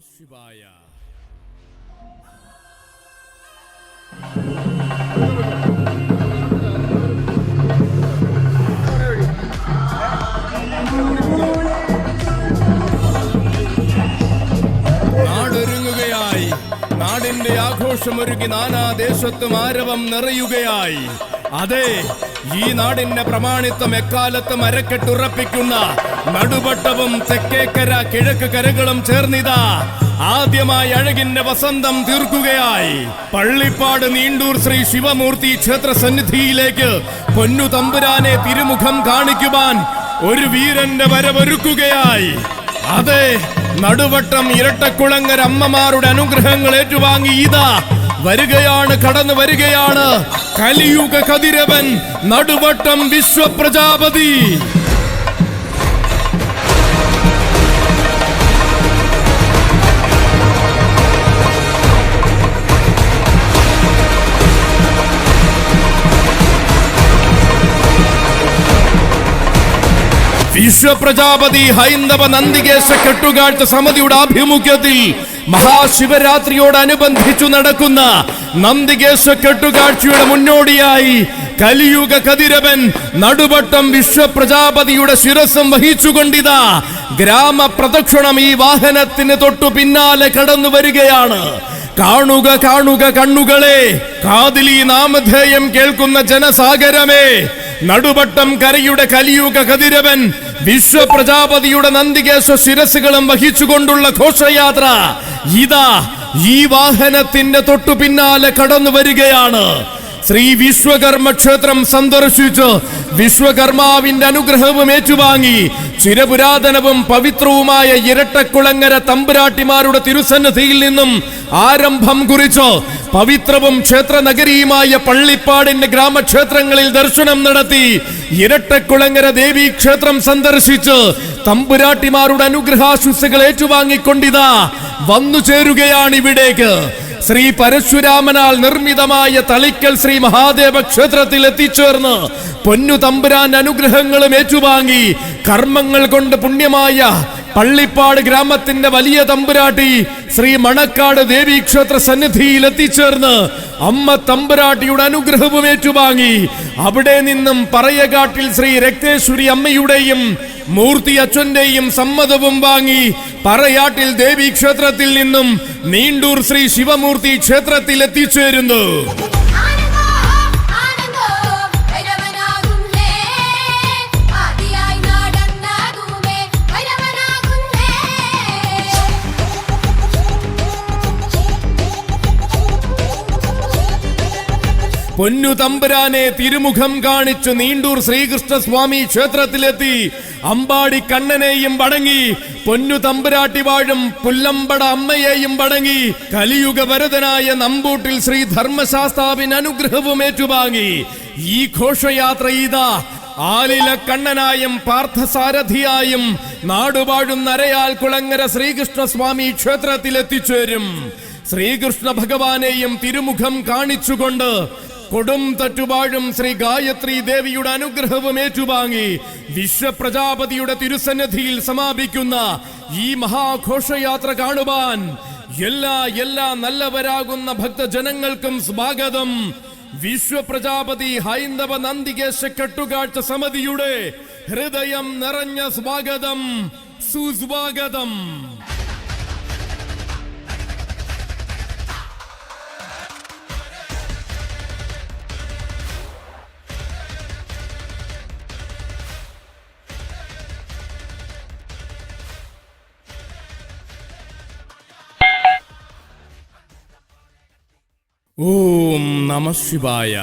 ശിവായ. നാടൊരുങ്ങുകയായി. നാടിന്റെ ആഘോഷമൊരുക്കി നാനാദേശത്തും ആരവം നിറയുകയായി. അതെ ഈ നാടിന്റെ പ്രമാണിത്വം എക്കാലത്തും അരക്കെട്ടുറപ്പിക്കുന്ന നടുവട്ടവും തെക്കേക്കര കിഴക്ക് കരകളും ചേർന്നിതാ. ആദ്യമായി അഴകിന്റെ വസന്തം തീർക്കുകയായി. പള്ളിപ്പാട് നീണ്ടൂർ ശ്രീ ശിവമൂർത്തി ക്ഷേത്ര സന്നിധിയിലേക്ക് പൊന്നു തമ്പുരാനെ തിരുമുഖം കാണിക്കുവാൻ ഒരു വീരന്റെ വരവൊരുക്കുകയായി. അതെ നടുവട്ടം ഇരട്ടക്കുളങ്ങര അമ്മമാരുടെ അനുഗ്രഹങ്ങൾ ഏറ്റുവാങ്ങി ഇതാ. വരികയാണ് കടന്നു വരികയാണ്. കലിയുഗ കതിരവൻ നടുവട്ടം വിശ്വപ്രജാപതി. വിശ്വപ്രജാപതി ഹൈന്ദവ നന്ദികേശ കെട്ടുകാഴ്ച സമിതിയുടെ ആഭിമുഖ്യത്തിൽ മഹാശിവരാത്രിയോടനുബന്ധിച്ചു നടക്കുന്ന നന്ദികേശ കെട്ടുകാഴ്ചയുടെ മുന്നോടിയായി കലിയുഗ കതിരവൻ നടുവട്ടം വിശ്വപ്രജാപതിയുടെ ശിരസം വഹിച്ചുകൊണ്ടിതാ ഗ്രാമപ്രദക്ഷിണം ഈ വാഹനത്തിന് തൊട്ടു പിന്നാലെ കടന്നു വരികയാണ്. കാണുക കാണുക കണ്ണുകളെ കാതിലി നാമധേയം കേൾക്കുന്ന ജനസാഗരമേ. നടുവട്ടം കരയുടെ കലിയുഗ കതിരവൻ വിശ്വപ്രജാപതിയുടെ നന്ദികേശ ശിരസുകളും വഹിച്ചുകൊണ്ടുള്ള ഘോഷയാത്ര ഇതാ ഈ വാഹനത്തിന്റെ തൊട്ടു പിന്നാലെ കടന്നു വരികയാണ്. ശ്രീ വിശ്വകർമ്മ ക്ഷേത്രം സന്ദർശിച്ച് വിശ്വകർമാവിന്റെ അനുഗ്രഹവും ഏറ്റുവാങ്ങി ചിരപുരാതനവും പവിത്രവുമായ ഇരട്ടക്കുളങ്ങര തമ്പുരാട്ടിമാരുടെ തിരുസന്നിധിയിൽ നിന്നും ആരംഭം കുറിച്ച് പവിത്രവും ക്ഷേത്ര നഗരിയുമായ പള്ളിപ്പാടിന്റെ ഗ്രാമക്ഷേത്രങ്ങളിൽ ദർശനം നടത്തി ഇരട്ടക്കുളങ്ങര ദേവി ക്ഷേത്രം സന്ദർശിച്ച് തമ്പുരാട്ടിമാരുടെ അനുഗ്രഹാശുസുകൾ ഏറ്റുവാങ്ങിക്കൊണ്ടിതാ. വന്നു ചേരുകയാണ് ഇവിടേക്ക്. ശ്രീ പരശുരാമനാൽ നിർമ്മിതമായ തളിക്കൽ ശ്രീ മഹാദേവ ക്ഷേത്രത്തിൽ എത്തിച്ചേർന്ന് പൊന്നു തമ്പുരാൻ അനുഗ്രഹങ്ങളും ഏറ്റുവാങ്ങി. കർമ്മങ്ങൾ കൊണ്ട് പുണ്യമായ പള്ളിപ്പാട് ഗ്രാമത്തിന്റെ വലിയ തമ്പുരാട്ടി ശ്രീ മണക്കാട് ദേവീക്ഷേത്ര സന്നിധിയിൽ എത്തിച്ചേർന്ന് അമ്മ തമ്പുരാട്ടിയുടെ അനുഗ്രഹവും ഏറ്റുവാങ്ങി. അവിടെ നിന്നും പറയകാട്ടിൽ ശ്രീ രക്തേശ്വരി അമ്മയുടെയും മൂർത്തി അച്ഛന്റെയും സമ്മതവും വാങ്ങി പറയാട്ടിൽ ദേവി ക്ഷേത്രത്തിൽ നിന്നും നീണ്ടൂർ ശ്രീ ശിവമൂർത്തി ക്ഷേത്രത്തിൽ എത്തിച്ചേരുന്നു. പൊന്നു തമ്പുരാനെ തിരുമുഖം കാണിച്ചു നീണ്ടൂർ ശ്രീകൃഷ്ണ സ്വാമി ക്ഷേത്രത്തിലെത്തി. അമ്പാടി കണ്ണനെയും വടങ്ങി പൊന്നു തമ്പുരാട്ടി വാഴും പുല്ലമ്പട അമ്മയെയും വടങ്ങി കലിയുഗ വരതനായ നമ്പൂട്ടിൽ ശ്രീ ധർമ്മശാസ്താവിന് അനുഗ്രഹവും ഏറ്റുവാങ്ങി. ഈ ഘോഷയാത്ര ഇതാ. ആലില കണ്ണനായും പാർത്ഥസാരഥിയായും നാടുവാഴും നരയാൽ കുളങ്ങര ശ്രീകൃഷ്ണ സ്വാമി ക്ഷേത്രത്തിൽ എത്തിച്ചേരും ശ്രീകൃഷ്ണ ഭഗവാനെയും തിരുമുഖം കാണിച്ചുകൊണ്ട് കൊടും തറ്റുപാഴും ശ്രീ ഗായത്രി ദേവിയുടെ അനുഗ്രഹവും ഏറ്റുവാങ്ങി വിശ്വപ്രജാപതിയുടെ തിരുസന്നിധിയിൽ സമാപിക്കുന്ന ഈ മഹാഘോഷയാത്ര കാണുവാൻ എല്ലാ എല്ലാ നല്ലവരാകുന്ന ഭക്തജനങ്ങൾക്കും സ്വാഗതം. വിശ്വപ്രജാപതി ഹൈന്ദവ നന്ദികേശ കെട്ടുകാഴ്ച സമിതിയുടെ ഹൃദയം നിറഞ്ഞ സ്വാഗതം. സുസ്വാഗതം. ഓം നമ ശിവായ.